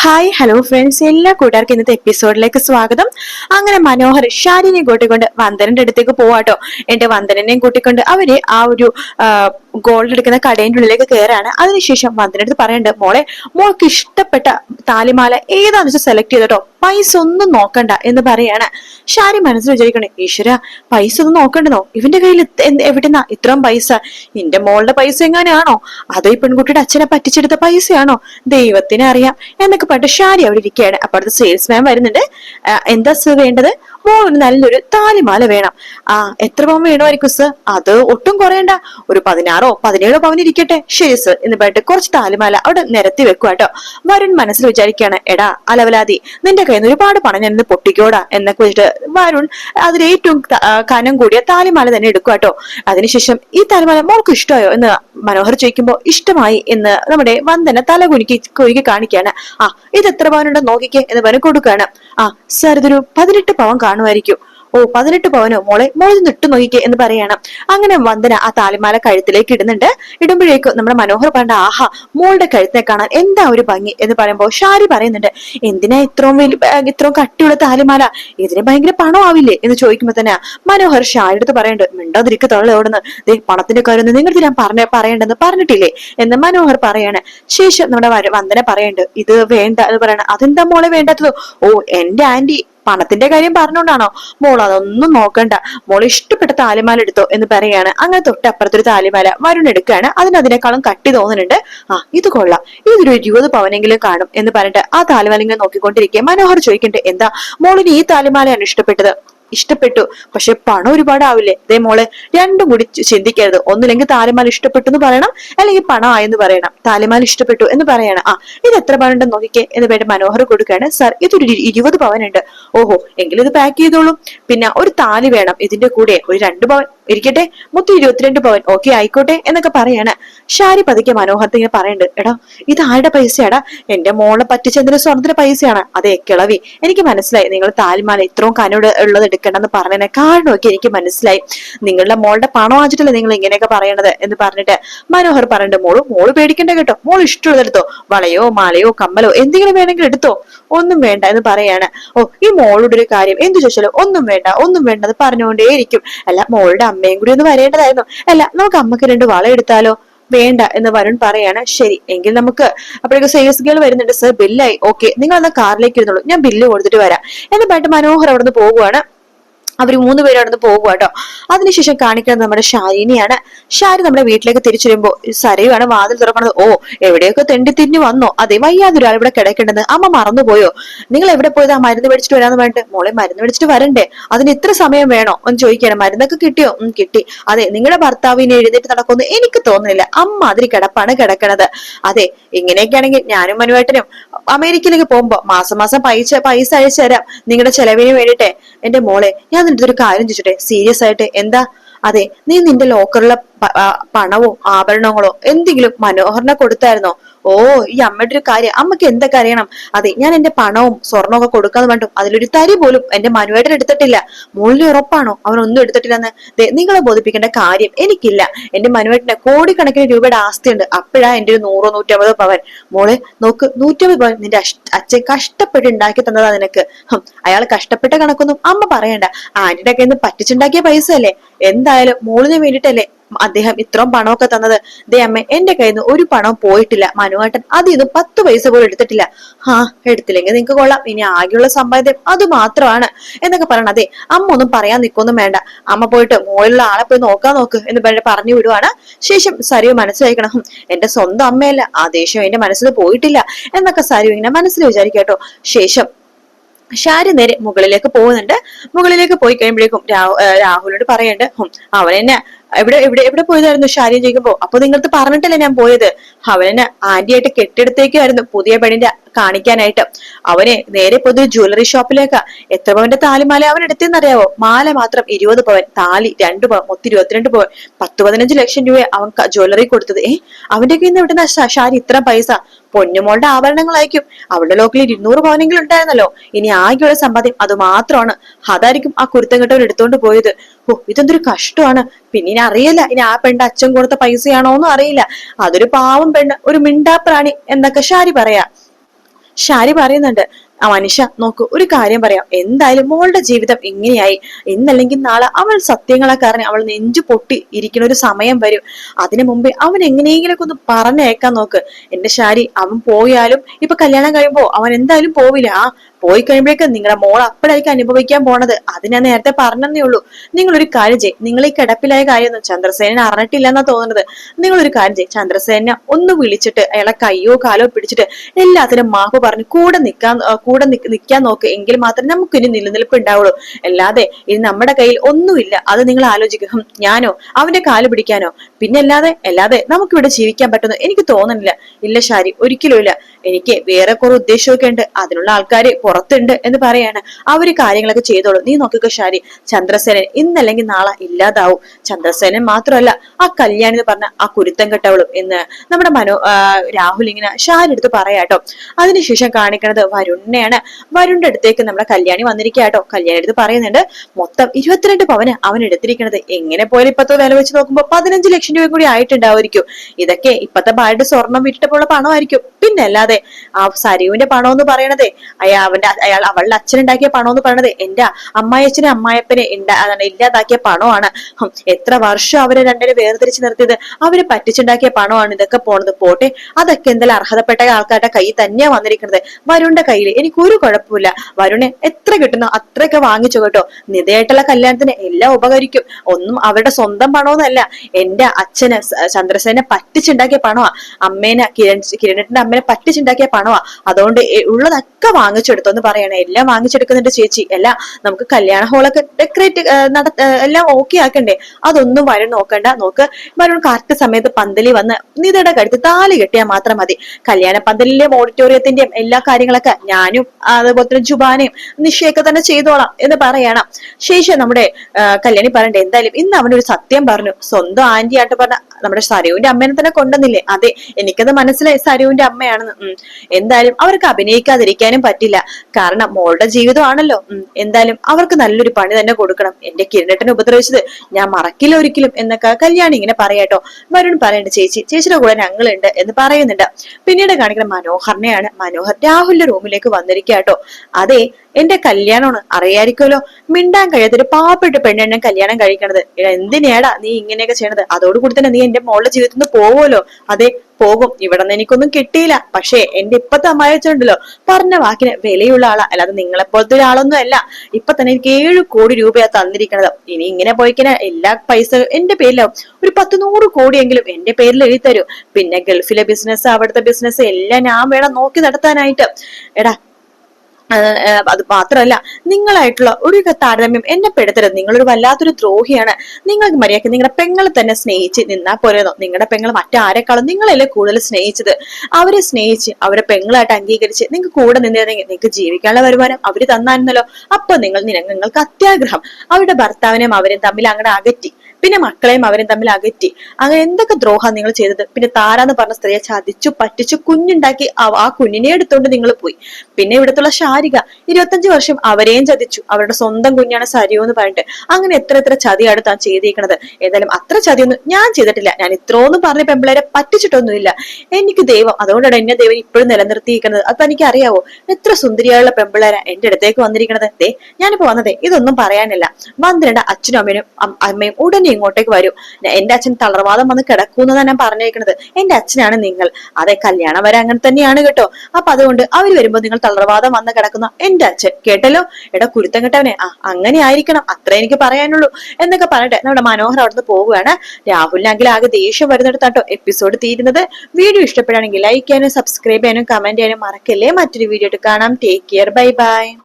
Hi hello friends എല്ലാ കൂട്ടുകാർക്കും ഇന്നത്തെ എപ്പിസോഡിലേക്ക് സ്വാഗതം. അങ്ങനെ മനോഹർ ഷാരിനെ കൂട്ടിക്കൊണ്ട് വന്ദനന്റെ അടുത്തേക്ക് പോവാട്ടോ. എന്റെ വന്ദനനെയും കൂട്ടിക്കൊണ്ട് അവർ ആ ഒരു ഗോൾഡ് എടുക്കുന്ന കടേന്റെ ഉള്ളിലേക്ക് കയറാണ് അതിനുശേഷം വന്ദനടുത്ത് പറയണ്ട് മോളെ മോൾക്ക് ഇഷ്ടപ്പെട്ട താലിമാല ഏതാണെന്ന് വെച്ചാൽ സെലക്ട് ചെയ്തോ പൈസ ഒന്നും നോക്കണ്ട എന്ന് പറയാണ്. ഷാരി മനസ്സിൽ വിചാരിക്കണേ ഈശ്വര പൈസ ഒന്നും നോക്കണ്ടെന്നോ ഇവന്റെ കയ്യിൽ എവിടെന്നാ ഇത്രയും പൈസ? നിന്റെ മോളുടെ പൈസ എങ്ങനെയാണോ അതോ ഈ പെൺകുട്ടിയുടെ അച്ഛനെ പറ്റിച്ചെടുത്ത പൈസയാണോ? ദൈവത്തിനെ അറിയാം. എന്നൊക്കെ പറഞ്ഞിട്ട് ഷാരി അവിടെ ഇരിക്കുകയാണ്. അപ്പൊ അടുത്ത് സെയിൽസ്മാൻ വരുന്നുണ്ട്. എന്താ വേണ്ടത്? മോളിന് നല്ലൊരു താലിമാല വേണം. ആ എത്ര പവൻ വേണമായിരിക്കും സർ അത് ഒട്ടും കുറയണ്ട. ഒരു പതിനാറോ പതിനേഴോ പവൻ ഇരിക്കട്ടെ. ശരി സർ എന്ന് പറഞ്ഞിട്ട് കുറച്ച് താലിമാല അവിടെ നിരത്തി വെക്കുക കേട്ടോ വരുൺ മനസ്സിൽ വിചാരിക്കുകയാണ് എടാ അലവലാതി നിന്റെ കയ്യിൽ നിന്ന് ഒരുപാട് പണം ഞാൻ ഇന്ന് പൊട്ടിക്കോടാ എന്നൊക്കെ വെച്ചിട്ട് വരുൺ അതിലേറ്റവും കനം കൂടിയ താലിമാല തന്നെ എടുക്കുക കേട്ടോ അതിനുശേഷം ഈ താലിമാല മോൾക്ക് ഇഷ്ടമായോ എന്ന് മനോഹർ ചോദിക്കുമ്പോൾ ഇഷ്ടമായി എന്ന് നമ്മുടെ വന്ദന തല കുലുക്കി കുലുക്കി കാണിക്കുകയാണ്. ആ ഇത് എത്ര പവനുണ്ടെന്ന് നോക്കിക്കേ എന്ന് പറഞ്ഞ് കൊടുക്കുകയാണ്. ആ സാർ ഇതൊരു പതിനെട്ട് പവൻ കാണുമായിരിക്കും. ഓ പതിനെട്ട് പവനോ? മോളെ മോളിൽ നിന്ന് ഇട്ട് നോക്കിക്കേ എന്ന് പറയണം. അങ്ങനെ വന്ദന ആ താലിമാല കഴുത്തിലേക്ക് ഇടുന്നുണ്ട്. ഇടുമ്പോഴേക്കും നമ്മുടെ മനോഹർ പറഞ്ഞ ആഹാ മോളുടെ കഴുത്തെ കാണാൻ എന്താ ഒരു ഭംഗി? എന്ന് പറയുമ്പോൾ ഷാരി പറയുന്നുണ്ട് എന്തിനാ ഇത്രയും വലിയ ഇത്രയും കട്ടിയുള്ള താലിമാല? ഇതിന് ഭയങ്കര പണമാവില്ലേ? എന്ന് ചോദിക്കുമ്പോ തന്നെ മനോഹർ ഷാരി അടുത്ത് പറയുന്നുണ്ട് തള്ളി ഓടുന്നു. പണത്തിന്റെ കാര്യം നിങ്ങൾക്ക് ഞാൻ പറഞ്ഞ പറയണ്ടെന്ന് പറഞ്ഞിട്ടില്ലേ? എന്ന് മനോഹർ പറയാണ്. ശേഷം നമ്മുടെ വന്ദന പറയുന്നുണ്ട് ഇത് വേണ്ട എന്ന് പറയണം. അതെന്താ മോളെ വേണ്ടാത്തത്? ഓ എന്റെ ആന്റി പണത്തിന്റെ കാര്യം പറഞ്ഞോണ്ടാണോ? മോൾ അതൊന്നും നോക്കണ്ട. മോൾ ഇഷ്ടപ്പെട്ട താലിമാല എടുത്തോ എന്ന് പറയാണ്. അങ്ങനെ തൊട്ടപ്പുറത്തൊരു താലിമാല വരുൺ എടുക്കുകയാണ്. അതിന് അതിനേക്കാളും കട്ടി തോന്നുന്നുണ്ട്. ആ ഇത് കൊള്ളാം. ഇതൊരു ഇരുപത് പവനെങ്കിലും കാണും എന്ന് പറഞ്ഞിട്ട് ആ താലിമാല ഇങ്ങനെ നോക്കിക്കൊണ്ടിരിക്കുക മനോഹർ ചോദിക്കണ്ടേ എന്താ മോളിന് ഈ താലിമാലയാണ് ഇഷ്ടപ്പെട്ടത്? ഇഷ്ടപ്പെട്ടു. പക്ഷെ പണം ഒരുപാട് ആവില്ലേ ദേ മോളെ രണ്ടും കൂടി ചിന്തിക്കരുത്. ഒന്നില്ലെങ്കിൽ താലിമാല ഇഷ്ടപ്പെട്ടു എന്ന് പറയണം അല്ലെങ്കിൽ പണം ആയെന്ന് പറയണം. താലിമാല ഇഷ്ടപ്പെട്ടു എന്ന് പറയണം. ആ ഇത് എത്ര പണം ഉണ്ടെന്ന് നോക്കിക്കേ. എന്ന് പേര് മനോഹർ കൊടുക്കുകയാണ്. സാർ ഇതൊരു ഇരു- ഇരുപത് പവനുണ്ട്. ഓഹോ എങ്കിലും ഇത് പാക്ക് ചെയ്തോളൂ. പിന്നെ ഒരു താലി വേണം ഇതിന്റെ കൂടെ. ഒരു രണ്ട് പവൻ ഇരിക്കട്ടെ മൊത്തം ഇരുപത്തിരണ്ട് പവൻ ഓക്കെ ആയിക്കോട്ടെ എന്നൊക്കെ പറയാണ്. ഷാരി പതുക്കെ മനോഹരത്തെ ഇങ്ങനെ പറയണ്ട് എടാ ഇത് ആരുടെ പൈസയാടാ? എന്റെ മോളെ പറ്റിച്ചതിന് സ്വർണത്തിന്റെ പൈസയാണ്. അതെ കിളവി. എനിക്ക് മനസ്സിലായി നിങ്ങൾ താൽമാല ഇത്രയും കനോട് ഉള്ളത് എടുക്കണമെന്ന് പറഞ്ഞതിനെ കാരണമൊക്കെ എനിക്ക് മനസ്സിലായി. നിങ്ങളുടെ മോളുടെ പണം വാങ്ങിച്ചിട്ടല്ലേ നിങ്ങൾ ഇങ്ങനെയൊക്കെ പറയണത് എന്ന് പറഞ്ഞിട്ട് മനോഹർ പറയണ്ട മോൾ മോൾ പേടിക്കണ്ട കേട്ടോ. മോൾ ഇഷ്ടമുള്ളതെടുത്തോ. വളയോ മാലയോ കമ്മലോ എന്തെങ്കിലും വേണമെങ്കിൽ എടുത്തോ. ഒന്നും വേണ്ട എന്ന് പറയാണ്. ഓ ഈ മോളുടെ ഒരു കാര്യം എന്ത് ചോദിച്ചാലും ഒന്നും വേണ്ട ഒന്നും വേണ്ട പറഞ്ഞുകൊണ്ടേയിരിക്കും. അല്ല മോളുടെ അമ്മയും കൂടി ഒന്ന് വരേണ്ടതായിരുന്നു. അല്ല നമുക്ക് അമ്മയ്ക്ക് രണ്ട് വള എടുത്താലോ? വേണ്ട എന്ന് വരുൺ പറയാണ്. ശരി എങ്കിൽ നമുക്ക് അപ്പോഴേക്കും സെയിൽസ് ഗേൾ വരുന്നുണ്ട്. സർ ബില്ലായി ഓക്കെ നിങ്ങൾ എന്നാ കാറിലേക്ക് ഇരുന്നോളൂ. ഞാൻ ബില്ല് കൊടുത്തിട്ട് വരാം. എന്ന് പറഞ്ഞിട്ട് മനോഹർ അവിടെ നിന്ന് പോവുകയാണ്. അവർ മൂന്ന് പേരും അവിടെ നിന്ന് പോകുക കേട്ടോ അതിനുശേഷം കാണിക്കുന്നത് നമ്മുടെ ഷാരിനെയാണ് ഷാരി നമ്മുടെ വീട്ടിലേക്ക് തിരിച്ചു വരുമ്പോ സരയുമാണ് വാതിൽ തുറക്കണത്. ഓ എവിടെയൊക്കെ തെണ്ടി തിരിഞ്ഞു വന്നോ? അതെ വയ്യാതെ ഒരാൾ ഇവിടെ കിടക്കേണ്ടത് അമ്മ മറന്നുപോയോ നിങ്ങൾ എവിടെ പോയത്? ആ മരുന്ന് മേടിച്ചിട്ട് വരാന്ന് പറഞ്ഞിട്ട് മോളെ മരുന്ന് മേടിച്ചിട്ട് വരണ്ടേ? അതിന് ഇത്ര സമയം വേണോ? ഒന്ന് ചോദിക്കണം മരുന്നൊക്കെ കിട്ടിയോ? കിട്ടി. അതെ നിങ്ങളുടെ ഭർത്താവിനെ എഴുന്നേറ്റ് നടക്കുമെന്ന് എനിക്ക് തോന്നുന്നില്ല. അമ്മ അതിരി കിടപ്പാണ് കിടക്കണത്. അതെ ഇങ്ങനെയൊക്കെയാണെങ്കിൽ ഞാനും മനുവേട്ടനും അമേരിക്കയിലേക്ക് പോകുമ്പോ മാസം മാസം പൈസ പൈസ അയച്ചു തരാം. നിങ്ങളുടെ ചെലവിന് വേണ്ടിട്ടെ എന്റെ മോളെ ഞാൻ നിന്റെ ഒരു കാര്യം ചോദിച്ചോട്ടെ? സീരിയസ് ആയിട്ട് എന്താ? അതെ നീ നിന്റെ ലോക്കറിലെ പണവോ ആഭരണങ്ങളോ എന്തെങ്കിലും മനോഹരനെ കൊടുത്തായിരുന്നോ? ഓ ഈ അമ്മയുടെ ഒരു കാര്യം അമ്മയ്ക്ക് എന്തൊക്കെ അറിയണം? അതെ ഞാൻ എന്റെ പണവും സ്വർണവും ഒക്കെ കൊടുക്കാന്ന് വേണ്ടും അതിലൊരു തരി പോലും എന്റെ മനുവേട്ടൻ എടുത്തിട്ടില്ല. മോളിന് ഉറപ്പാണോ അവനൊന്നും എടുത്തിട്ടില്ലെന്ന്? നിങ്ങളെ ബോധിപ്പിക്കേണ്ട കാര്യം എനിക്കില്ല. എന്റെ മനുവേട്ടന് കോടിക്കണക്കിന് രൂപയുടെ ആസ്തിയുണ്ട്. അപ്പോഴാ എന്റെ ഒരു നൂറോ നൂറ്റമ്പതോ പവൻ. മോളെ നോക്ക് നൂറ്റമ്പത് പവൻ നിന്റെ അച്ഛൻ കഷ്ടപ്പെട്ട് ഉണ്ടാക്കി തന്നതാ നിനക്ക്. അയാൾ കഷ്ടപ്പെട്ട കണക്കൊന്നും അമ്മ പറയണ്ട. ആന്റിയുടെ കയ്യിൽ നിന്ന് പറ്റിച്ചുണ്ടാക്കിയ പൈസ അല്ലേ എന്തായാലും മോളിന് വേണ്ടിട്ടല്ലേ അദ്ദേഹം ഇത്രയും പണമൊക്കെ തന്നത്. ദേ അമ്മ എന്റെ കയ്യിൽ നിന്ന് ഒരു പണം പോയിട്ടില്ല. മനുവേട്ടൻ അത് ഇത് പത്ത് പൈസ പോലും എടുത്തിട്ടില്ല. ഹാ എടുത്തില്ലെങ്കിൽ നിങ്ങക്ക് കൊള്ളാം. ഇനി ആകെയുള്ള സമ്പാദ്യം അത് മാത്രമാണ് എന്നൊക്കെ പറയണം. അതെ അമ്മ ഒന്നും പറയാൻ നിൽക്കൊന്നും വേണ്ട. അമ്മ പോയിട്ട് മുകളിലുള്ള ആളെ പോയി നോക്കാൻ നോക്ക് എന്ന് പറഞ്ഞ് വിടുവാണ്. ശേഷം സരിവ് മനസ്സിലാക്കണം "ഹും, എന്റെ സ്വന്തം അമ്മയല്ല. ആ ദേഷ്യം എന്റെ മനസ്സിൽ പോയിട്ടില്ല. എന്നൊക്കെ സരിവ് ഇങ്ങനെ മനസ്സിൽ വിചാരിക്കട്ടോ ശേഷം ഷാരി നേരെ മുകളിലേക്ക് പോകുന്നുണ്ട്. മുകളിലേക്ക് പോയി കഴിയുമ്പോഴേക്കും രാഹുലിനോട് പറയണ്ട് അവൻ എവിടെ എവിടെ എവിടെ പോയതായിരുന്നു ഷാരി ചോദിക്കുമ്പോ അപ്പൊ നിങ്ങൾക്ക് പറഞ്ഞിട്ടല്ലേ ഞാൻ പോയത്? അവനെന്നെ ആന്റിയായിട്ട് കെട്ടിടത്തേക്കായിരുന്നു പുതിയ പെണ്ണിന്റെ കാണിക്കാനായിട്ട്. അവനെ നേരെ പോയത് ജ്വല്ലറി ഷോപ്പിലേക്ക്. എത്ര പവന്റെ താലിമാല അവൻ എടുത്തെന്നറിയാവോ? മാല മാത്രം ഇരുപത് പവൻ താലി രണ്ട് പവൻ മൊത്തം ഇരുപത്തിരണ്ട് പവൻ. പത്ത് പതിനഞ്ച് ലക്ഷം രൂപ അവൻ ജ്വല്ലറി കൊടുത്തത്. ഏ അവന്റെ കയ്യിൽ നിന്ന് എവിടെ ഷാരി ഇത്ര പൈസ? പൊന്നുമോളുടെ ആഭരണങ്ങളായിരിക്കും. അവളുടെ ലോക്കിൽ ഇരുന്നൂറ് പവനെങ്കിലും ഉണ്ടായിരുന്നല്ലോ. ഇനി ആകെയുള്ള സമ്പാദ്യം അത് മാത്രമാണ്. അതായിരിക്കും ആ കുരുത്തം കെട്ടവർ എടുത്തോണ്ട് പോയത്. ഓ ഇതെന്തൊരു കഷ്ടമാണ്. പിന്നെ ഇനി അറിയില്ല. ഇനി ആ പെണ്ണ് അച്ഛൻ കൊടുത്ത പൈസയാണോ എന്നും അറിയില്ല. അതൊരു പാവം പെണ്ണ് ഒരു മിണ്ടാപ്രാണി എന്നൊക്കെ ഷാരി പറയാ. ഷാരി പറയുന്നുണ്ട് ആ മനുഷ്യ നോക്കൂ ഒരു കാര്യം പറയാം. എന്തായാലും മോളുടെ ജീവിതം ഇങ്ങനെയായി. ഇന്നല്ലെങ്കിൽ നാളെ അവൾ സത്യങ്ങളെ കാരണം അവൾ നെഞ്ചു പൊട്ടി ഇരിക്കുന്ന ഒരു സമയം വരും. അതിനു മുമ്പേ അവൻ എങ്ങനെയെങ്കിലൊക്കെ ഒന്ന് പറഞ്ഞേക്കാൻ നോക്ക്. എന്റെ ശാരി അവൻ പോയാലും ഇപ്പൊ കല്യാണം കഴിയുമ്പോ അവൻ എന്തായാലും പോവില്ല. ആ പോയി കഴിയുമ്പോഴേക്കും നിങ്ങളുടെ മോൾ അപ്പോഴായിരിക്കും അനുഭവിക്കാൻ പോണത്. അത് ഞാൻ നേരത്തെ പറഞ്ഞതേ ഉള്ളൂ. നിങ്ങൾ ഒരു കാര്യം ചെയ്യും. നിങ്ങൾ ഈ കിടപ്പിലായ കാര്യമൊന്നും ചന്ദ്രസേനൻ അറിഞ്ഞിട്ടില്ല എന്നാ തോന്നുന്നത്. നിങ്ങൾ ഒരു കാര്യം ചെയ്യും. ചന്ദ്രസേനെ ഒന്ന് വിളിച്ചിട്ട് അയാളെ കയ്യോ കാലോ പിടിച്ചിട്ട് എല്ലാത്തിനും മാപ്പ് പറഞ്ഞ് കൂടെ നിൽക്കാൻ കൂടെ നിൽക്കാൻ നോക്ക്. എങ്കിൽ മാത്രമേ നമുക്ക് ഇനി നിലനിൽപ്പ് ഉണ്ടാവുള്ളൂ. അല്ലാതെ ഇനി നമ്മുടെ കയ്യിൽ ഒന്നുമില്ല. അത് നിങ്ങൾ ആലോചിക്കും. ഞാനോ? അവന്റെ കാൽ പിടിക്കാനോ? പിന്നെ അല്ലാതെ അല്ലാതെ നമുക്കിവിടെ ജീവിക്കാൻ പറ്റുന്നു എനിക്ക് തോന്നുന്നില്ല ഇല്ല ഷാരി ഒരിക്കലും ഇല്ല. എനിക്ക് വേറെ കുറെ ഉദ്ദേശമൊക്കെ ഉണ്ട്. അതിനുള്ള ആൾക്കാര് പുറത്തുണ്ട് എന്ന് പറയാണ്. അവർ കാര്യങ്ങളൊക്കെ ചെയ്തോളൂ. നീ നോക്കിക്കോ ഷാരി ചന്ദ്രസേനൻ ഇന്നല്ലെങ്കിൽ നാളെ ഇല്ലാതാവും. ചന്ദ്രസേനൻ മാത്രമല്ല ആ കല്യാണി എന്ന് പറഞ്ഞ ആ കുരുത്തം കെട്ടവളും എന്ന് നമ്മുടെ മനോ രാഹുൽ ഇങ്ങനെ ഷാരി എടുത്ത് പറയാട്ടോ അതിനുശേഷം കാണിക്കുന്നത് വരുണിനെയാണ്. വരുണിന്റെ അടുത്തേക്ക് നമ്മുടെ കല്യാണി വന്നിരിക്കാട്ടോ കല്യാണി എടുത്ത് പറയുന്നുണ്ട് മൊത്തം ഇരുപത്തിരണ്ട് പവന് അവൻ എടുത്തിരിക്കുന്നത് എങ്ങനെ പോയാലും ഇപ്പത്തെ വില വെച്ച് നോക്കുമ്പോ പതിനഞ്ച് ലക്ഷം രൂപ കൂടി ആയിട്ടുണ്ടാവുമായിരിക്കും. ഇതൊക്കെ ഇപ്പത്തെ ഭാര്യയുടെ സ്വർണം വിറ്റിട്ടപ്പോൾ പണമായിരിക്കും. പിന്നെ അല്ലാതെ ആ സരിവിന്റെ പണം എന്ന് പറയണതേ അയാ അവന്റെ അയാൾ അവളുടെ അച്ഛനുണ്ടാക്കിയ പണം എന്ന് പറയണത് എന്റെ അമ്മായച്ഛനെ അമ്മായപ്പനെ ഇല്ലാതാക്കിയ പണമാണ്. എത്ര വർഷം അവരെ രണ്ടിനെ വേർതിരിച്ച് നിർത്തിയത്? അവരെ പറ്റിച്ചുണ്ടാക്കിയ പണമാണ് ഇതൊക്കെ പോണത്. പോട്ടെ അതൊക്കെ എന്തായാലും അർഹതപ്പെട്ട ആൾക്കാരുടെ കയ്യിൽ തന്നെയാ വന്നിരിക്കുന്നത് വരുണിന്റെ കയ്യിൽ എനിക്ക് ഒരു കുഴപ്പമില്ല വരുണ് എത്ര കിട്ടുന്നോ അത്രയൊക്കെ വാങ്ങിച്ചു കേട്ടോ. നിതയായിട്ടുള്ള കല്യാണത്തിന് എല്ലാം ഉപകരിക്കും. ഒന്നും അവരുടെ സ്വന്തം പണമൊന്നല്ല എന്റെ അച്ഛന് ചന്ദ്രസേനെ പറ്റിച്ചുണ്ടാക്കിയ പണമാ അമ്മേനെ കിരൺ കിരണിന്റെ അമ്മേനെ പറ്റിച്ചുണ്ടാക്കിയ പണമാ. അതുകൊണ്ട് ഉള്ളതൊക്കെ വാങ്ങിച്ചെടുത്തു എന്ന് പറയണേ. എല്ലാം വാങ്ങിച്ചെടുക്കുന്നുണ്ട് ചേച്ചി. എല്ലാം നമുക്ക് കല്യാണ ഹോളൊക്കെ ഡെക്കറേറ്റ് നട എല്ലാം ഓക്കെ ആക്കണ്ടേ? അതൊന്നും വരും നോക്കണ്ട. നോക്ക് വരുൺ കറക്റ്റ് സമയത്ത് പന്തലി വന്ന് നിതയുടെ കഴുത്ത് താലി കെട്ടിയാൽ മാത്രം മതി. കല്യാണ പന്തലിന്റെയും ഓഡിറ്റോറിയത്തിന്റെയും എല്ലാ കാര്യങ്ങളൊക്കെ ഞാനും അതുപോലെ തന്നെ ജുബാനയും നിഷയൊക്കെ തന്നെ ചെയ്തോളാം എന്ന് പറയണം. ശേഷം നമ്മുടെ കല്യാണി പറയണ്ടേ എന്തായാലും ഇന്ന് അവനൊരു സത്യം പറഞ്ഞു. സ്വന്തം ആന്റി ആയിട്ട് പറഞ്ഞ നമ്മുടെ സരുവിന്റെ അമ്മേനെ തന്നെ കൊണ്ടുവന്നില്ലേ? അതെ എനിക്കത് മനസ്സിലായി. സരുവിന്റെ അമ്മയാണെന്ന്. എന്തായാലും അവർക്ക് അഭിനയിക്കാതിരിക്കാനും പറ്റില്ല. കാരണം മോളുടെ ജീവിതമാണല്ലോ. എന്തായാലും അവർക്ക് നല്ലൊരു പണി തന്നെ കൊടുക്കണം. എന്റെ കിരണട്ടനെ ഉപദ്രവിച്ചത് ഞാൻ മറക്കില്ല ഒരിക്കലും എന്നൊക്കെ കല്യാണി ഇങ്ങനെ പറയാട്ടോ വരുൺ പറയണ്ട ചേച്ചി ചേച്ചിയുടെ കൂടെ ഞങ്ങളുണ്ട് എന്ന് പറയുന്നുണ്ട്. പിന്നീട് കാണിക്കുന്ന മനോഹറിനെയാണ് മനോഹർ രാഹുലിന്റെ റൂമിലേക്ക് വന്നിരിക്കാട്ടോ അതെ എന്റെ കല്യാണമാണ്. അറിയായിരിക്കുമല്ലോ? മിണ്ടാൻ കഴിയാത്തൊരു പാവപ്പെട്ട പെണ്ണെണ്ണ കല്യാണം കഴിക്കണത്. എന്തിനേടാ നീ ഇങ്ങനെയൊക്കെ ചെയ്യണത്? അതോടുകൂടി തന്നെ നീ എന്റെ മോളുടെ ജീവിതത്തിൽ നിന്ന് പോവുമല്ലോ. അതെ പോകും. ഇവിടെ നിന്ന് എനിക്കൊന്നും കിട്ടിയില്ല. പക്ഷേ എന്റെ ഇപ്പത്തെ അമ്മായിച്ചുണ്ടല്ലോ പറഞ്ഞ വാക്കിന് വിലയുള്ള ആളാ. അല്ലാതെ നിങ്ങളെ പോലത്തെ ഒരാളൊന്നും അല്ല. ഇപ്പൊ തന്നെ എനിക്ക് ഏഴ് കോടി രൂപയാ തന്നിരിക്കണത്. ഇനി ഇങ്ങനെ പോയിക്കിന് എല്ലാ പൈസ എന്റെ പേരിലാവും. ഒരു പത്ത് നൂറ് കോടിയെങ്കിലും എന്റെ പേരിൽ എഴുതി തരൂ. പിന്നെ ഗൾഫിലെ ബിസിനസ് അവിടുത്തെ ബിസിനസ് എല്ലാം ഞാൻ വേണം നോക്കി നടത്താനായിട്ട്. എടാ അത് മാത്രമല്ല നിങ്ങളായിട്ടുള്ള ഒരു താരതമ്യം എന്നെ പെടുത്തരുത്. നിങ്ങളൊരു വല്ലാത്തൊരു ദ്രോഹിയാണ്. നിങ്ങൾക്ക് മര്യാദയ്ക്ക് നിങ്ങളുടെ പെങ്ങളെ തന്നെ സ്നേഹിച്ച് നിന്നാ പോരെന്നോ? നിങ്ങളുടെ പെങ്ങൾ മറ്റാരെക്കാളും നിങ്ങളല്ലേ കൂടുതൽ സ്നേഹിച്ചത്? അവരെ സ്നേഹിച്ച് അവരെ പെങ്ങളായിട്ട് അംഗീകരിച്ച് നിങ്ങൾക്ക് കൂടെ നിന്നിരുന്നെങ്കിൽ നിങ്ങൾക്ക് ജീവിക്കാനുള്ള വരുമാനം അവർ തന്നായിരുന്നല്ലോ. അപ്പൊ നിങ്ങൾ നിങ്ങൾക്ക് അത്യാഗ്രഹം. അവരുടെ ഭർത്താവിനെയും അവരെയും തമ്മിൽ അങ്ങനെ അകറ്റി. പിന്നെ മക്കളെയും അവരും തമ്മിൽ അകറ്റി. അങ്ങനെ എന്തൊക്കെ ദ്രോഹം നിങ്ങൾ ചെയ്തത്? പിന്നെ താരാന്ന് പറഞ്ഞ സ്ത്രീയെ ചതിച്ചു പറ്റിച്ചു കുഞ്ഞുണ്ടാക്കി ആ- കുഞ്ഞിനെ എടുത്തോണ്ട് നിങ്ങൾ പോയി. പിന്നെ ഇവിടത്തുള്ള ശാരിക ഇരുപത്തഞ്ച് വർഷം അവരെയും ചതിച്ചു. അവരുടെ സ്വന്തം കുഞ്ഞാണ് സരിയോ എന്ന് പറഞ്ഞിട്ട്. അങ്ങനെ എത്ര എത്ര ചതിയാണ് താൻ ചെയ്തിരിക്കുന്നത് ഏതായാലും അത്ര ചതിയൊന്നും ഞാൻ ചെയ്തിട്ടില്ല. ഞാൻ ഇത്രോന്നും പറഞ്ഞ പെമ്പിളേരെ പറ്റിച്ചിട്ടൊന്നുമില്ല. എനിക്ക് ദൈവം അതുകൊണ്ടാണ് എന്നെ ദൈവം ഇപ്പോഴും നിലനിർത്തിയിരിക്കുന്നത്. അത് തനിക്ക് അറിയാവോ എത്ര സുന്ദരിയായുള്ള പെമ്പിളേരാ എന്റെ അടുത്തേക്ക് വന്നിരിക്കണത്. ദേ ഞാനിപ്പോ വന്നതേ ഇതൊന്നും പറയാനില്ല. വന്നിരണ്ട അച്ഛനും അമ്മയും അമ്മയും ഉടനെ ഇങ്ങോട്ടേക്ക് വരും. എന്റെ അച്ഛൻ തളർവാദം വന്ന് കിടക്കൂന്നതാണ് ഞാൻ പറഞ്ഞേക്കുന്നത് എന്റെ അച്ഛനാണ് നിങ്ങൾ. അതെ കല്യാണം വരെ അങ്ങനെ തന്നെയാണ് കേട്ടോ. അപ്പൊ അതുകൊണ്ട് അവർ വരുമ്പോ നിങ്ങൾ തളർവാദം വന്ന് കിടക്കുന്ന എന്റെ അച്ഛൻ. കേട്ടല്ലോ? എടാ കുരുത്തം കെട്ടവനെ. ആ അങ്ങനെ ആയിരിക്കണം. അത്രേ എനിക്ക് പറയാനുള്ളൂ. എന്നൊക്കെ പറഞ്ഞിട്ട് നമ്മുടെ മനോഹർ അവിടുന്ന് പോവുകയാണ്. രാഹുലിനാണെങ്കിൽ ആകെ ദേഷ്യം വരുന്നിടത്താട്ടോ എപ്പിസോഡ് തീരുന്നത്. വീഡിയോ ഇഷ്ടപ്പെടുകയാണെങ്കിൽ ലൈക്ക് ചെയ്യാനും സബ്സ്ക്രൈബ് ചെയ്യാനും കമന്റ് ചെയ്യാനും മറക്കല്ലേ? മറ്റൊരു വീഡിയോ കാണാം. Take care bye bye